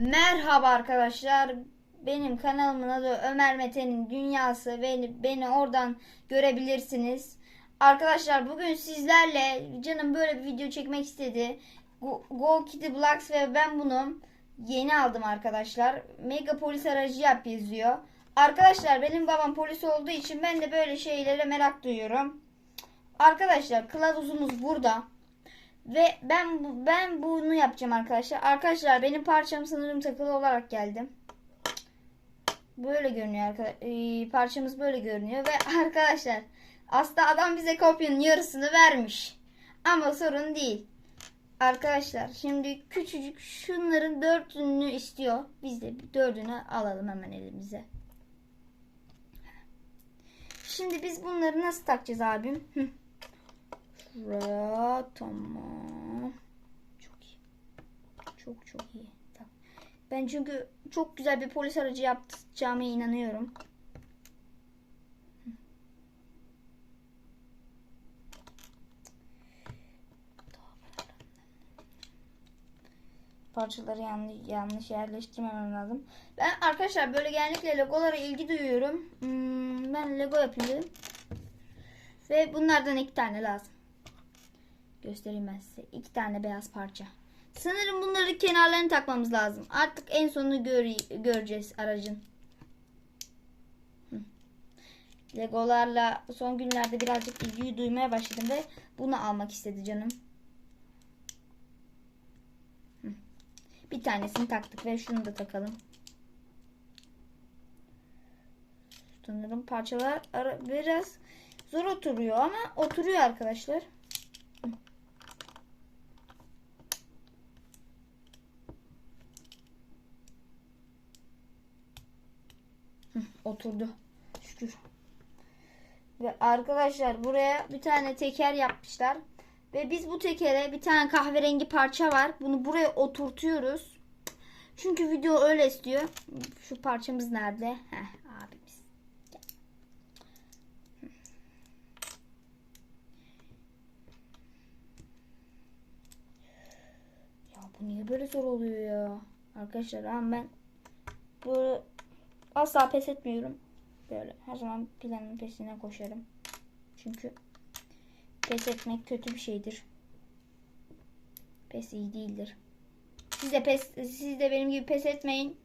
Merhaba arkadaşlar. Benim kanalımın adı Ömer Mete'nin Dünyası ve beni oradan görebilirsiniz. Arkadaşlar bugün sizlerle canım böyle bir video çekmek istedi. Go, Go Kitty Blocks ve ben bunu yeni aldım arkadaşlar. Mega polis aracı yap yazıyor. Arkadaşlar benim babam polis olduğu için ben de böyle şeylere merak duyuyorum. Arkadaşlar kılavuzumuz burada. Ve ben ben bunu yapacağım arkadaşlar. Arkadaşlar benim parçam sanırım takılı olarak geldi. Böyle görünüyor arkadaşlar. parçamız böyle görünüyor ve arkadaşlar aslında adam bize kopyanın yarısını vermiş. Ama sorun değil. Arkadaşlar şimdi küçücük şunların dördünü istiyor. Biz de dördünü alalım hemen elimize. Şimdi biz bunları nasıl takacağız abim? Şuraya tamam. Çok iyi. Çok çok iyi. Ben çünkü çok güzel bir polis aracı yapacağıma inanıyorum. Parçaları yanlış, yanlış yerleştirmemem lazım. Ben arkadaşlar böyle genellikle legolara ilgi duyuyorum. Hmm, ben lego yapayım dedim. Ve bunlardan iki tane lazım. Göstereyim ben size. İki tane beyaz parça. Sanırım bunları kenarlarını takmamız lazım. Artık en sonunu gör- göreceğiz aracın. Legolarla son günlerde birazcık ilgiyi duymaya başladım ve bunu almak istedi canım. Bir tanesini taktık ve şunu da takalım. Sanırım parçalar biraz zor oturuyor ama oturuyor arkadaşlar. Hı, oturdu. Şükür. Ve arkadaşlar buraya bir tane teker yapmışlar. Ve biz bu tekere bir tane kahverengi parça var. Bunu buraya oturtuyoruz. Çünkü video öyle istiyor. Şu parçamız nerede? Heh, abimiz. Ya bu niye böyle zor oluyor ya? Arkadaşlar ben bu asla pes etmiyorum. Böyle her zaman planın peşine koşarım. Çünkü pes etmek kötü bir şeydir. Pes iyi değildir. Siz de pes siz de benim gibi pes etmeyin.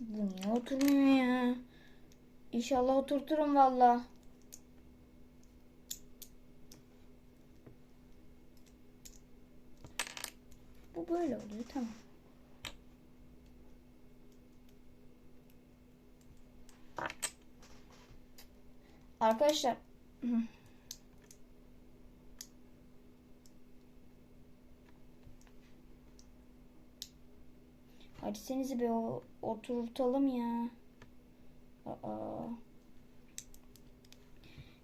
Bu niye oturmuyor ya? İnşallah oturturum valla. Bu böyle oluyor tamam. Arkadaşlar Hadi senizi bir oturtalım ya. Aa.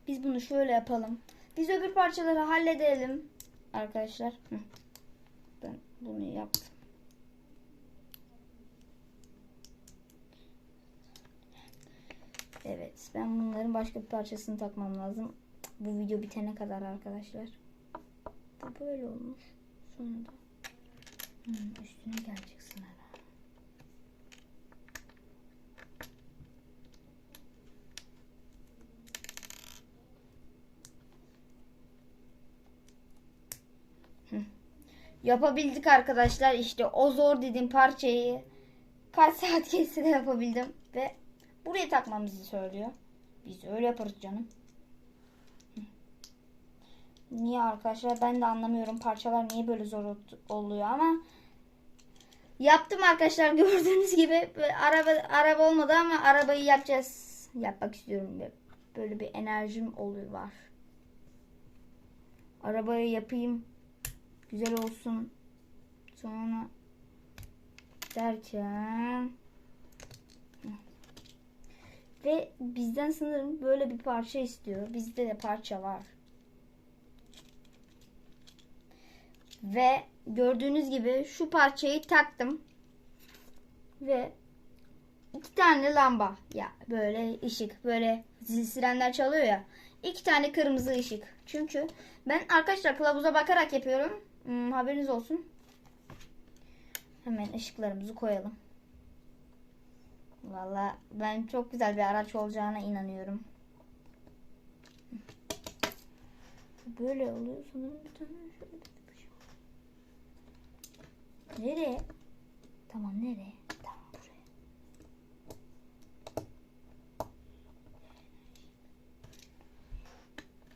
Biz bunu şöyle yapalım. Biz öbür parçaları halledelim arkadaşlar. Ben bunu yaptım. Evet, ben bunların başka bir parçasını takmam lazım. Bu video bitene kadar arkadaşlar. Bu böyle olmuş. Sonra da hmm, üstüne gelecek sınava. Hı. Yapabildik arkadaşlar işte o zor dediğim parçayı kaç saat geçse de yapabildim buraya takmamızı söylüyor. Biz öyle yaparız canım. Niye arkadaşlar ben de anlamıyorum parçalar niye böyle zor oluyor ama yaptım arkadaşlar gördüğünüz gibi araba araba olmadı ama arabayı yapacağız. Yapmak istiyorum böyle bir enerjim oluyor var. Arabayı yapayım güzel olsun. Sonra derken ve bizden sanırım böyle bir parça istiyor. Bizde de parça var. Ve gördüğünüz gibi şu parçayı taktım. Ve iki tane lamba. Ya böyle ışık. Böyle sirenler çalıyor ya. İki tane kırmızı ışık. Çünkü ben arkadaşlar kılavuza bakarak yapıyorum. Hmm, haberiniz olsun. Hemen ışıklarımızı koyalım. Valla ben çok güzel bir araç olacağına inanıyorum. Böyle oluyor sanırım bir tane şöyle bir şey. Nereye? Tamam nereye? Tamam buraya.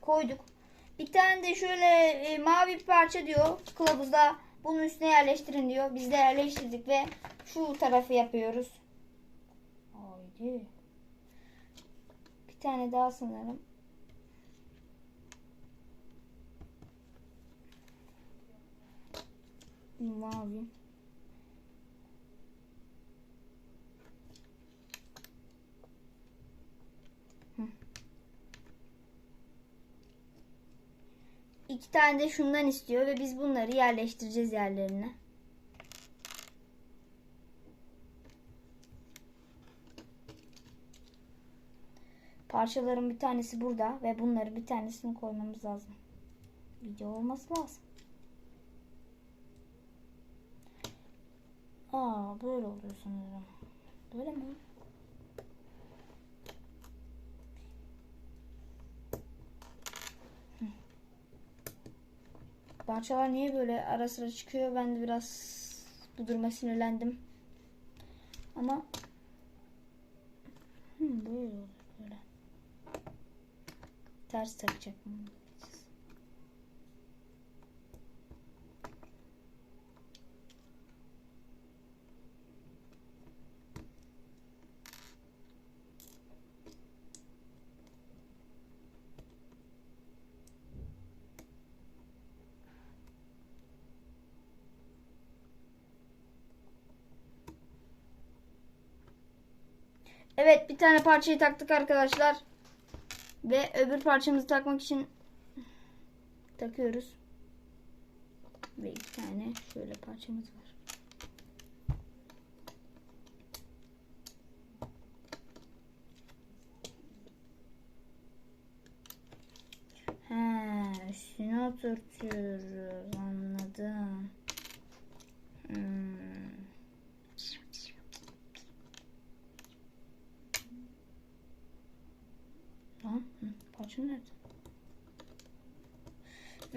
Koyduk. Bir tane de şöyle e, mavi bir parça diyor kılavuzda bunun üstüne yerleştirin diyor. Biz de yerleştirdik ve şu tarafı yapıyoruz. Haydi. Bir tane daha sanırım. Mavi. İki tane de şundan istiyor ve biz bunları yerleştireceğiz yerlerine. Parçaların bir tanesi burada ve bunları bir tanesini koymamız lazım. Video olması lazım. Aa böyle oluyor sanırım. Böyle mi? Parçalar niye böyle ara sıra çıkıyor? Ben de biraz bu duruma sinirlendim. Ama Hı, böyle oluyor. Ters takacak? Evet bir tane parçayı taktık arkadaşlar. Ve öbür parçamızı takmak için takıyoruz. Ve iki tane şöyle parçamız var. He, üstüne oturtuyoruz. Anladım. Hmm. Lan hı, parça nerede?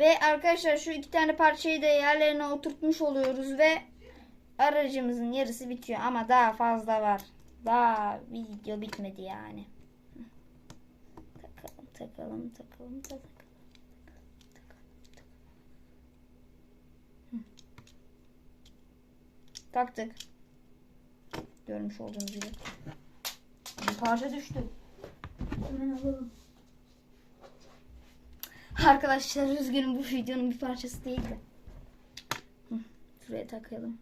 Ve arkadaşlar şu iki tane parçayı da yerlerine oturtmuş oluyoruz ve aracımızın yarısı bitiyor ama daha fazla var. Daha video bitmedi yani. Takalım takalım takalım takalım. Hı. Taktık. Görmüş olduğunuz gibi. Bir parça düştü. Hemen alalım. Arkadaşlar üzgünüm bu videonun bir parçası değildi. Şuraya takalım.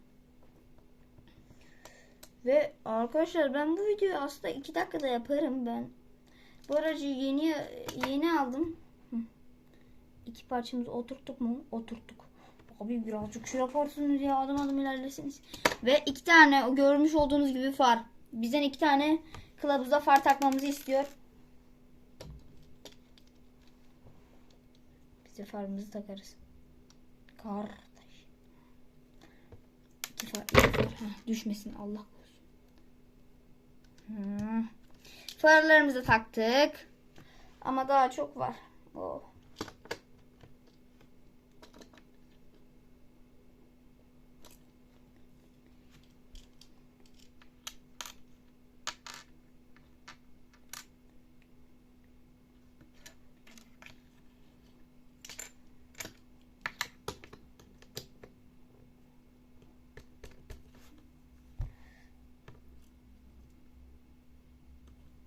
Ve arkadaşlar ben bu videoyu aslında iki dakikada yaparım ben. Bu aracı yeni yeni aldım. İki parçamızı oturttuk mu? Oturttuk. Abi birazcık şey yaparsınız ya adım adım ilerlesiniz. Ve iki tane görmüş olduğunuz gibi far. Bizden iki tane kılavuza far takmamızı istiyor. Biz farımızı takarız. Kardeş. İki far, iki far. Heh, düşmesin Allah korusun. Hmm. Farlarımızı taktık. Ama daha çok var. Oh.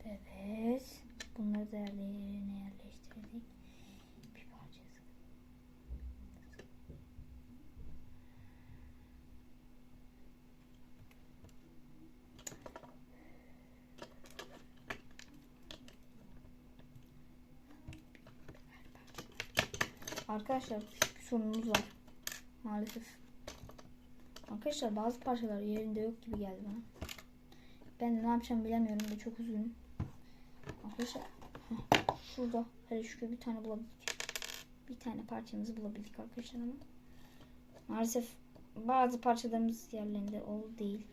Evet. Da yerlerine yerleştirdik. Bir parçası. Arkadaşlar küçük bir sorunumuz var. Maalesef. Arkadaşlar bazı parçalar yerinde yok gibi geldi bana. Ben ne yapacağım bilemiyorum da çok üzgünüm. Arkadaşlar şurada hele şükür bir tane bulabildik. Bir tane parçamızı bulabildik arkadaşlar ama maalesef bazı parçalarımız yerlerinde oldu değil.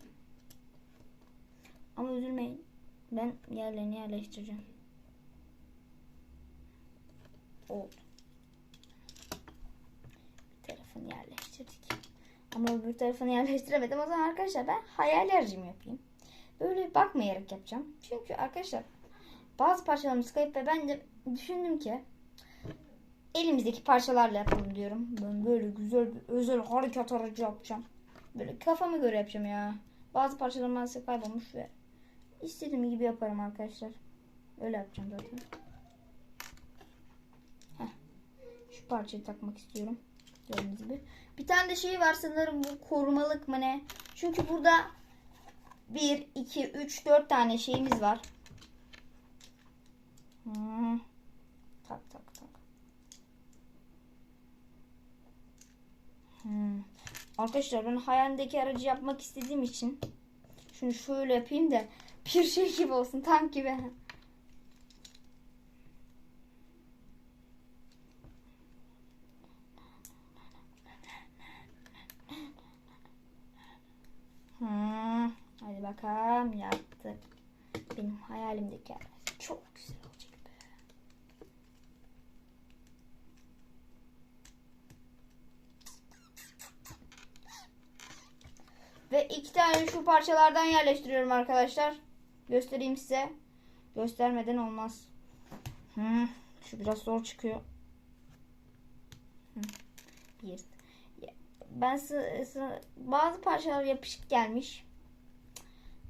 Ama üzülmeyin. Ben yerlerini yerleştireceğim. Oldu. Bir tarafını yerleştirdik. Ama öbür tarafını yerleştiremedim. O zaman arkadaşlar ben hayal yapayım. Böyle bakmayarak yapacağım. Çünkü arkadaşlar bazı parçalarımız kayıp ve ben de düşündüm ki elimizdeki parçalarla yapalım diyorum. Ben böyle güzel bir özel harekat aracı yapacağım. Böyle kafama göre yapacağım ya. Bazı parçalar maalesef kaybolmuş ve istediğim gibi yaparım arkadaşlar. Öyle yapacağım zaten. Heh. Şu parçayı takmak istiyorum. Gördüğünüz gibi. Bir tane de şey var sanırım bu korumalık mı ne? Çünkü burada 1, 2, 3, 4 tane şeyimiz var. Hmm. Tak tak tak. Hmm. Arkadaşlar ben hayalimdeki aracı yapmak istediğim için şunu şöyle yapayım da bir şey gibi olsun tank gibi. Hmm. Hadi bakalım yaptık. Benim hayalimdeki aracı çok güzel olacak. be. Ve iki tane şu parçalardan yerleştiriyorum arkadaşlar. Göstereyim size. Göstermeden olmaz. Hmm, şu biraz zor çıkıyor. Bir. Ben bazı parçalar yapışık gelmiş.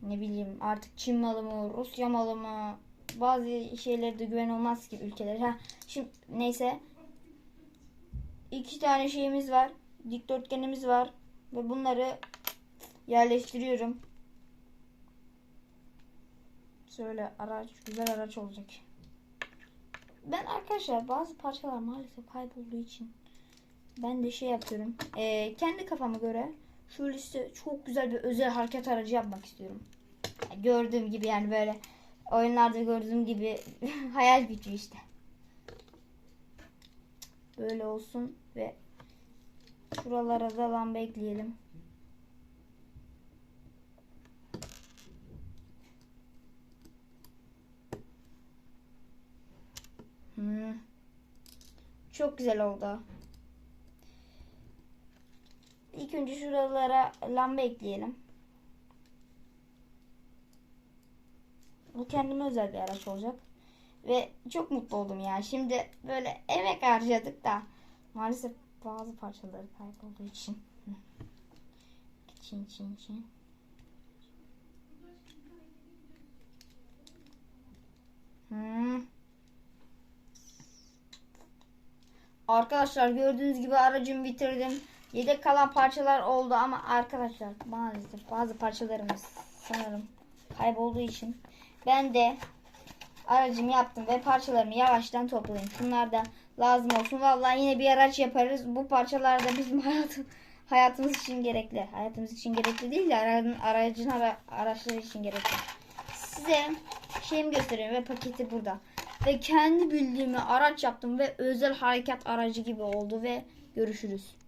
Ne bileyim artık Çin malı mı, Rusya malı mı? Bazı şeylere de güven olmaz ki ülkeler. Ha, şimdi neyse. İki tane şeyimiz var. Dikdörtgenimiz var. Ve bunları yerleştiriyorum. Şöyle araç, güzel araç olacak. Ben arkadaşlar bazı parçalar maalesef kaybolduğu için ben de şey yapıyorum. Ee, kendi kafama göre şöyle işte çok güzel bir özel hareket aracı yapmak istiyorum. Yani gördüğüm gibi yani böyle oyunlarda gördüğüm gibi hayal gücü işte. Böyle olsun ve şuralara da lamba ekleyelim. Hmm. Çok güzel oldu. İlk önce şuralara lamba ekleyelim. Bu kendime özel bir araç olacak. Ve çok mutlu oldum ya. Şimdi böyle emek harcadık da maalesef bazı parçaları kaybolduğu için. Çin çin çin. Hmm. Arkadaşlar gördüğünüz gibi aracımı bitirdim. Yedek kalan parçalar oldu ama arkadaşlar maalesef bazı parçalarımız sanırım kaybolduğu için ben de aracımı yaptım ve parçalarımı yavaştan toplayayım. Şunlar da lazım olsun. Vallahi yine bir araç yaparız. Bu parçalar da bizim hayatım, hayatımız için gerekli. Hayatımız için gerekli değil de aracın, aracın ara, araçları için gerekli. Size şeyimi göstereyim ve paketi burada. Ve kendi bildiğimi araç yaptım ve özel harekat aracı gibi oldu ve görüşürüz.